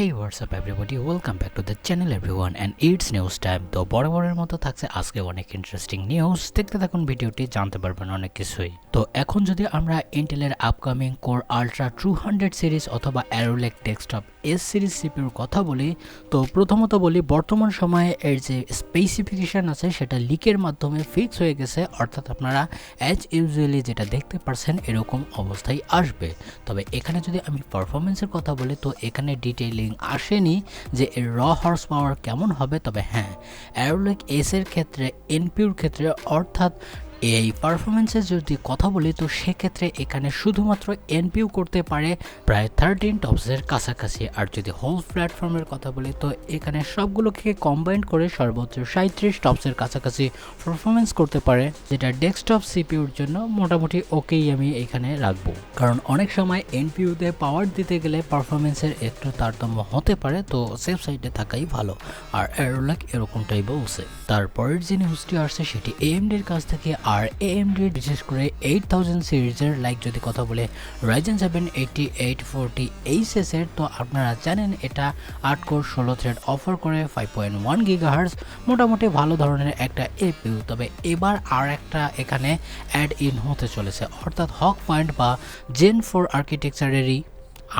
Hey what's up, everybody? Welcome back to the channel, everyone. And it's news time. তো বরাবরের মতো থাকছে আজকে অনেক ইন্টারেস্টিং নিউজ দেখতে থাকুন ভিডিওটি, জানতে পারবেন অনেক কিছুই। তো এখন যদি আমরা ইন্টেলের upcoming core ultra two hundred series অথবা Arrow Lake desktop S series সিপিউর কথা বলি, তো প্রথমত বলি, বর্তমান সময়ে এর যে স্পেসিফিকেশন আছে, সেটা লিকের মাধ্যমে ফিক্স হয়ে গেছে। অর্থাৎ আপনারা অ্যাজ ইউজুয়ালি যেটা দেখতে পারছেন, এরকম অবস্থায় আসবে। তবে এখানে যদি আমি পারফরমেন্সের কথা বলি, তো এখানে ডিটেইলিং আসেনি যে এর র হর্স পাওয়ার কেমন হবে। তবে হ্যাঁ অ্যারোলেক এসের ক্ষেত্রে এনপিউর ক্ষেত্রে, অর্থাৎ এই পারফরমেন্সের যদি কথা বলি, তো সেক্ষেত্রে এখানে শুধুমাত্র এনপিউ করতে পারে প্রায় থার্টিন টপসের কাছাকাছি। আর যদি হোল প্ল্যাটফর্মের কথা বলি, তো এখানে সবগুলোকে কম্বাইন করে সর্বোচ্চ সাঁত্রিশ টপসের কাছাকাছি পারফরমেন্স করতে পারে, যেটা ডেস্কটপ সিপিউর জন্য মোটামুটি ওকেই আমি এখানে রাখব। কারণ অনেক সময় এনপিউতে পাওয়ার দিতে গেলে পারফরমেন্সের একটু তারতম্য হতে পারে, তো সেফ সাইডে থাকাই ভালো। আর অ্যারোলাক এরকমটাই বলছে। তারপরের যে নিউজটি আসছে, সেটি এএমডির কাছ থেকে আর এএমডি বিশেষ করে এইট থাউজেন্ড সিরিজের লাইক যদি কথা বলে Ryzen seven eighty eight forty এইচএসের তো আপনারা জানেন এটা আট কোর ষোলো থ্রেড অফার করে ফাইভ পয়েন্ট ওয়ান গিগাহার্স মোটামুটি ভালো ধরনের একটা এপিউ তবে এবার আর একটা এখানে অ্যাড ইন হতে চলেছে, অর্থাৎ হক পয়েন্ট বা জেন ফোর আর্কিটেকচারেরই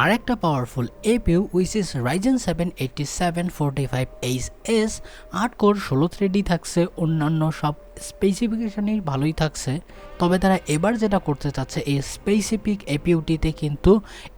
আর একটা powerful APU which is Ryzen seven eighty seven forty five H S আট কোর ষোলো থ্রেডই থাকছে, অন্যান্য সব স্পেসিফিকেশনই ভালোই থাকছে। তবে তারা এবার যেটা করতে চাচ্ছে, এই স্পেসিফিক এপিউটিতে কিন্তু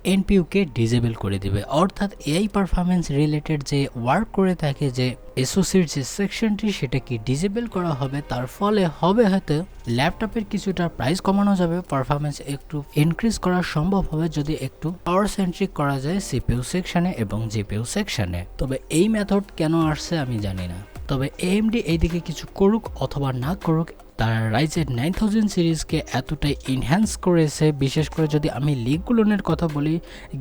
এনপিউকে ডিজেবল করে দিবে। অর্থাৎ এআই পারফরমেন্স রিলেটেড যে ওয়ার্ক করে থাকে, যে এসোসির যে সেকশনটি সেটা কি ডিজেবল করা হবে। তার ফলে হবে হয়তো ল্যাপটপের কিছুটা প্রাইস কমানো যাবে পারফরমেন্স একটু ইনক্রিজ করা সম্ভব হবে যদি একটু পাওয়ার সেন্ট্রিক করা যায় সিপিউ সেকশনে এবং জিপিউ সেকশনে তবে এই মেথড কেন আসছে আমি জানি না। তবে এএমডি এইদিকে কিছু করুক অথবা না করুক, তারা রাইজের নাইন থাউজেন্ড সিরিজকে এতটাই ইনহ্যান্স করেছে, বিশেষ করে যদি আমি লিগগুলোনের কথা বলি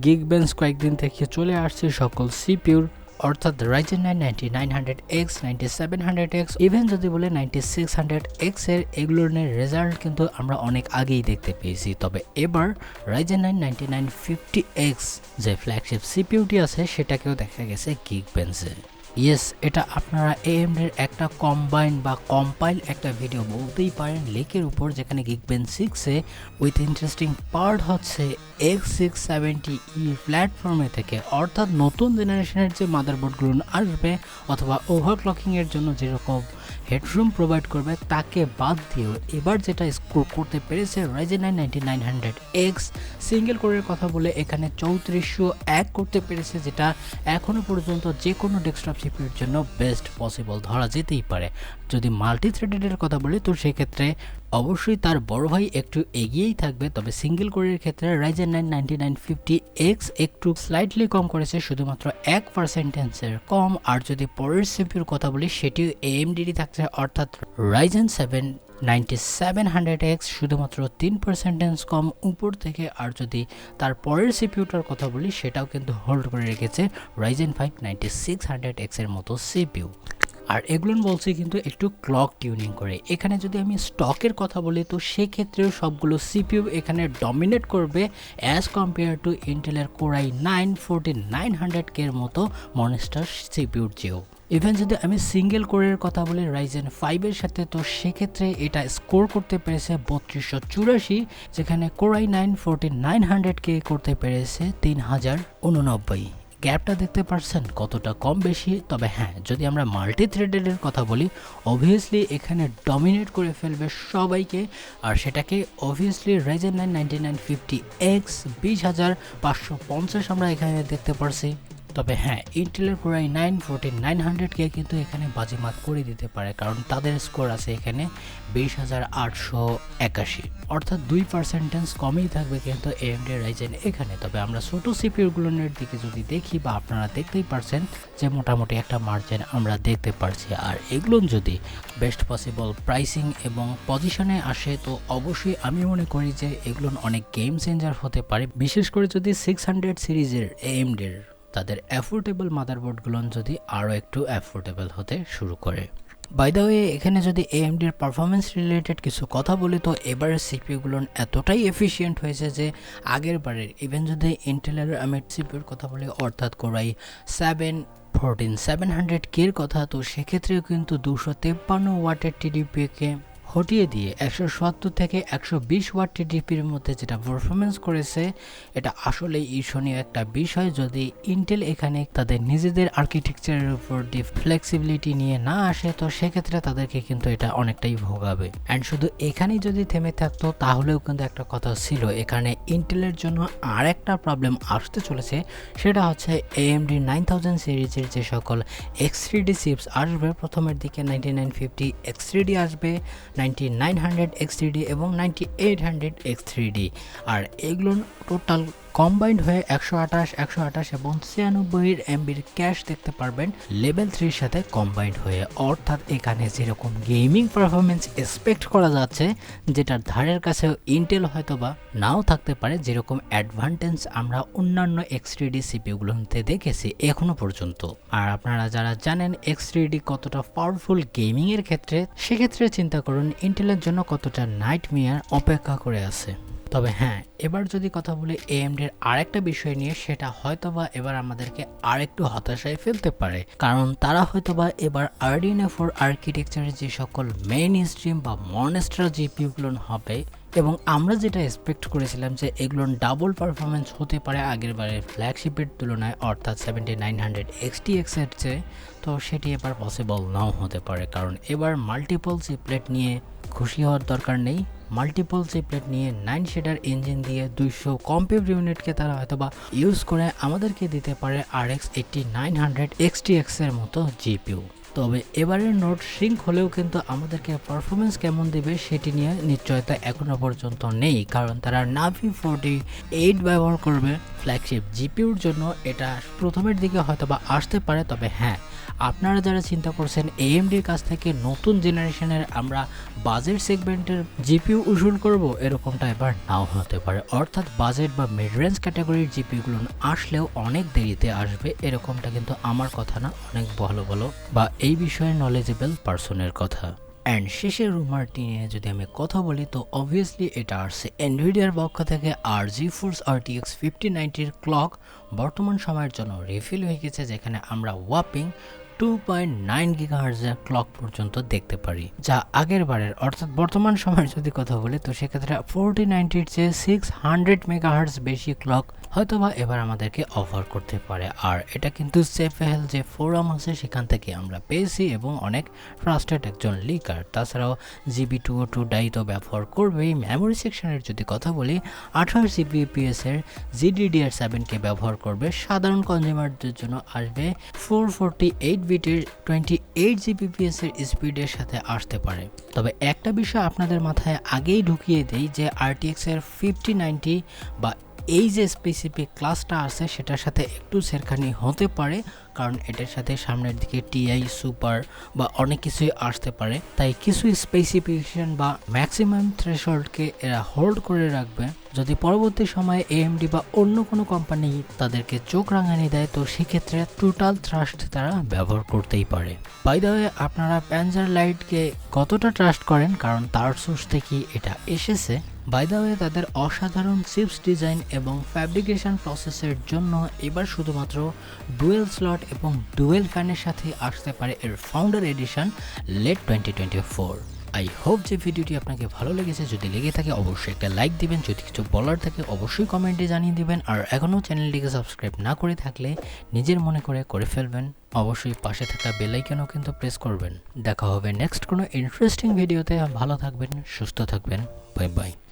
গিগ বেঞ্চ কয়েকদিন থেকে চলে আসছে সকল সিপিউর অর্থাৎ Ryzen nine ninety nine hundred X ninety seven hundred X even যদি বলে নাইনটি সিক্স হান্ড্রেড এক্সের এগুলোর রেজাল্ট কিন্তু আমরা অনেক আগেই দেখতে পেয়েছি। তবে এবার Ryzen nine ninety nine fifty X যে ফ্ল্যাগশিপ সিপিউটি আছে, সেটাকেও দেখা গেছে গিগ বেঞ্চে ইয়েস এটা আপনারা এএমডির একটা কম্বাইন বা কম্পাইল একটা ভিডিও বলতেই পারেন লেকের উপর, যেখানে গিগবেন সিক্সে উইথ ইন্টারেস্টিং পার্ট হচ্ছে এক্স সিক্স সেভেন্টি ই প্ল্যাটফর্মে থেকে। অর্থাৎ নতুন জেনারেশনের যে মাদারবোর্ডগুলো আসবে অথবা ওভারক্লকিংয়ের জন্য যেরকম হেডরুম প্রোভাইড করবে, তাকে বাদ দিয়েও এবার যেটা স্কোর করতে পেরেছে nine ninety nine hundred X single কোরের কথা বলে এখানে চৌত্রিশশো এক করতে পেরেছে, যেটা এখনও পর্যন্ত যে কোনো ডেস্কটপ সিপিউর জন্য বেস্ট পসিবল ধরা যেতেই পারে। যদি মাল্টি থ্রেডেডের কথা বলি, তো সেক্ষেত্রে অবশ্যই তার বড় ভাই একটু এগিয়েই থাকবে, তবে সিঙ্গেল কোরের ক্ষেত্রে Ryzen nine ninety nine fifty X একটু স্লাইটলি কম করেছে, শুধুমাত্র এক পার্সেন্টেন্সের কম। আর যদি পরের সিপিউর কথা বলি, সেটিও এএমডিডি থাকছে, অর্থাৎ Ryzen seven ninety seven hundred X শুধুমাত্র তিন পার্সেন্টেন্স কম উপর থেকে। আর যদি তার পরের সিপিউটার কথা বলি, সেটাও কিন্তু হোল্ড করে রেখেছে Ryzen five ninety six hundred এক্সের মতো সিপিউ আর এগুলো বলছি কিন্তু একটু ক্লক টিউনিং করে। এখানে যদি আমি স্টকের কথা বলি, তো সেক্ষেত্রেও সবগুলো সিপিইউ এখানে ডমিনেট করবে অ্যাজ কম্পেয়ার টু ইন্টেলের core i nine forty nine hundred কের মতো মনস্টার সিপিউর চেয়েও। ইভেন যদি আমি সিঙ্গেল কোরের কথা বলি রাইজেন ফাইভের সাথে, তো সেক্ষেত্রে এটা স্কোর করতে পেরেছে বত্রিশশো চুরাশি, যেখানে core i nine forty nine hundred K করতে পেরেছে তিন হাজার উননব্বই। গ্যাপটা দেখতে পারছেন কতটা কম বেশি, তবে হ্যাঁ যদি আমরা মাল্টি থ্রেডেডের কথা বলি অবভিয়াসলি এখানে ডমিনেট করে ফেলবে সবাইকে, আর সেটাকে obviously Ryzen nine ninety nine fifty X বিশ হাজার পাঁচশো পঞ্চাশ আমরা এখানে দেখতে পারছি। তবে হ্যাঁ ইন্টেলের প্রায় নাইন ফোরটিন নাইন হান্ড্রেডকে কিন্তু এখানে বাজিমাত করে দিতে পারে, কারণ তাদের স্কোর আছে এখানে বিশ হাজার আটশো একাশি। অর্থাৎ দুই পার্সেন্টেন্স কমেই থাকবে কিন্তু এএমডি রাইজেন এখানে। তবে আমরা ছোটো সিপিউগুলোর দিকে যদি দেখি বা আপনারা দেখতেই পারছেন যে মোটামুটি একটা মার্জিন আমরা দেখতে পারছি। আর এগুলো যদি বেস্ট পসিবল প্রাইসিং এবং পজিশনে আসে, তো অবশ্যই আমি মনে করি যে এগুলো অনেক গেম চেঞ্জার হতে পারে। বিশেষ করে যদি সিক্স হান্ড্রেড সিরিজের এএমডির তাদের অ্যাফোর্ডেবল মাদারবোর্ডগুলো যদি আরও একটু অ্যাফোর্ডেবল হতে শুরু করে। বাই দ্য ওয়ে এখানে যদি এএমডির পারফরমেন্স রিলেটেড কিছু কথা বলি, তো এবারের সিপিগুলো এতটাই এফিসিয়েন্ট হয়েছে যে আগের বারের ইভেন যদি ইন্টেলের আমি সিপিউর কথা বলি, অর্থাৎ core i seven fourteen seven hundred কের কথা, তো সেক্ষেত্রেও কিন্তু দুশো তেপ্পান্ন ওয়াটের টিডিপিকে হটিয়ে দিয়ে একশো সত্তর থেকে একশো বিশ ওয়াট টিডিপির মধ্যে যেটা পারফরমেন্স করেছে, এটা আসলে ঈর্ষণীয় একটা বিষয় যদি ইন্টেল এখানে তাদের নিজেদের আর্কিটেকচারের উপর দিয়ে ফ্লেক্সিবিলিটি নিয়ে না আসে, তো সেক্ষেত্রে তাদেরকে কিন্তু এটা অনেকটাই ভোগাবে। অ্যান্ড শুধু এখানেই যদি থেমে থাকতো, তাহলেও কিন্তু একটা কথা ছিল, এখানে ইন্টেলের জন্য আর একটা প্রবলেম আসতে চলেছে, সেটা হচ্ছে এএমডি নাইন থাউজেন্ড সিরিজের যে সকল এক্স থ্রি ডি চিপস আসবে, প্রথমের দিকে ninety nine fifty X three D আসবে ninety nine hundred X three D এবং ninety eight hundred X three D. আর এগুলো টোটাল কম্বাইন্ড হয়ে একশো আঠাশ একশো আঠাশ এবং ছিয়ানব্বইয়ের এমবির ক্যাশ দেখতে পারবেন লেভেল থ্রির সাথে কম্বাইন্ড হয়ে। অর্থাৎ এখানে যেরকম গেমিং পারফরমেন্স এক্সপেক্ট করা যাচ্ছে, যেটার ধারের কাছেও ইন্টেল হয়তো বা নাও থাকতে পারে, যেরকম অ্যাডভান্টেজ আমরা অন্যান্য এক্স থ্রিডি সিপিগুলোতে দেখেছি এখনও পর্যন্ত। আর আপনারা যারা জানেন এক্স থ্রিডি কতটা পাওয়ারফুল গেমিংয়ের ক্ষেত্রে, সেক্ষেত্রে চিন্তা করুন ইন্টেলের জন্য কতটা নাইট মিয়ার অপেক্ষা করে আছে। তবে হ্যাঁ এবার যদি কথা বলি এএমডির আরেকটা বিষয় নিয়ে, সেটা হয়তোবা এবার আমাদেরকে আরেকটু হতাশায় ফেলতে পারে। কারণ তারা হয়তোবা এবার আরডিএনএ ফোর আর্কিটেকচারের যে সকল মেইন স্ট্রিম বা মনস্টার জিপিগুলো হবে, এবং আমরা যেটা এক্সপেক্ট করেছিলাম যে এগুলো ডাবল পারফরমেন্স হতে পারে আগের বারের ফ্ল্যাগশিপের তুলনায়, অর্থাৎ সেভেন্টি নাইন হান্ড্রেড এক্সটি এক্সের চেয়ে, তো সেটি এবার পসিবল নাও হতে পারে। কারণ এবার মাল্টিপল চিপলেট নিয়ে খুশি হওয়ার দরকার নেই। মাল্টিপল চিপলেট নিয়ে নাইন শেডার ইঞ্জিন দিয়ে দুইশো কম্পিউটার ইউনিটকে তারা হয়তো বা ইউজ করে আমাদেরকে দিতে পারে আর X eighty nine hundred XT এক্সের মতো জিপিউ তবে এবারের নোট সিঙ্ক হলেও কিন্তু আমাদেরকে পারফরমেন্স কেমন দেবে সেটি নিয়ে নিশ্চয়তা এখনও পর্যন্ত নেই, কারণ তারা নাভি ফোরটি এইট ব্যবহার করবে ফ্ল্যাগশিপ জিপিউর জন্য। এটা প্রথমের দিকে হয়তো বা আসতে পারে, তবে হ্যাঁ আপনারা যারা চিন্তা করছেন এএমডির কাছ থেকে নতুন জেনারেশনের আমরা বাজেট সেগমেন্টের জিপিউ উসুল করব, এরকমটা এবার নাও হতে পারে। অর্থাৎ বাজেট বা মিড রেঞ্জ ক্যাটাগরির জিপিগুলো আসলেও অনেক দেরিতে আসবে, এরকমটা কিন্তু আমার কথা না, অনেক ভালো ভালো বা এই বিষয়ে নলেজেবল পার্সনের কথা। অ্যান্ড শেষের রুমারটি নিয়ে যদি আমি কথা বলি, তো অবভিয়াসলি এটা আসছে এনভিডিয়ার পক্ষ থেকে আর জি ফোর্স আরটিএক্স ফিফটি নাইনটির ক্লক বর্তমান সময়ের জন্য রিফিল হয়ে গেছে, যেখানে আমরা ওয়াপিং টু পয়েন্ট নাইন গিগাহার্জের ক্লক পর্যন্ত দেখতে পারি, যা আগের বারের, অর্থাৎ বর্তমান সময়ের যদি কথা বলি, তো সেক্ষেত্রে ফোরটি নাইনটির চেয়ে সিক্স হান্ড্রেড মেগাহার্জ বেশি ক্লক হয়তোবা এবার আমাদেরকে অফার করতে পারে। আর এটা কিন্তু সেফেহেল যে ফোরাম আছে, সেখান থেকে আমরা পেয়েছি এবং অনেক ট্রাস্টেড একজন লিকার তাছাড়াও GB two o two die তো ব্যবহার করবেই। মেমোরি সেকশনের যদি কথা বলি আঠাশ জিবিপিএস এর জিডিডিআর সেভেনকে ব্যবহার করবে। সাধারণ কনজিউমারদের জন্য আসবে ফোর ফোরটি এইট বিটের টোয়েন্টি এইট জিবিপিএস এর স্পিডের সাথে আসতে পারে। তবে একটা বিষয় আপনাদের মাথায় আগেই ঢুকিয়ে দেই যে আরটিএক্স এর ফিফটি নাইনটি বা এই যে স্পেসিফিক ক্লাসটা আছে, সেটার সাথে একটু সেরখানি হতে পারে। কারণ এটার সাথে সামনের দিকে টিআই সুপার বা অনেক কিছুই আসতে পারে। তাই কিছু স্পেসিফিকেশন বা ম্যাক্সিমাম থ্রেশহোল্ডকে এরা হোল্ড করে রাখবে। যদি পরবর্তী সময়ে এএমডি বা অন্য কোনো কোম্পানি তাদেরকে চোখ রাঙানি দেয়, তো সেক্ষেত্রে টোটাল থ্রাস্ট তারা ব্যবহার করতেই পারে। বাই ওয়ে আপনারা প্যাঞ্জার লাইটকে কতটা ট্রাস্ট করেন? কারণ তার সোর্স থেকেই এটা এসেছে। বাই দ্য ওয়ে তাদের অসাধারণ চিপস ডিজাইন এবং ফ্যাব্রিকেশন প্রসেসের জন্য এবার শুধুমাত্র ডুয়েল স্লট এবং ডুয়েল ফ্যানের সাথে আসতে পারে এর founder edition late twenty twenty four I hope যে ভিডিওটি আপনাকে ভালো লেগেছে। যদি লেগে থাকে, অবশ্যই একটা লাইক দিবেন। যদি কিছু বলার থাকে, অবশ্যই কমেন্টে জানিয়ে দিবেন। আর এখনও চ্যানেলটিকে সাবস্ক্রাইব না করে থাকলে নিজের মনে করে করে ফেলবেন। অবশ্যই পাশে থাকা বেলাইকেনও কিন্তু প্রেস করবেন। দেখা হবে নেক্সট কোনো ইন্টারেস্টিং ভিডিওতে ভালো থাকবেন, সুস্থ থাকবেন। Bye bye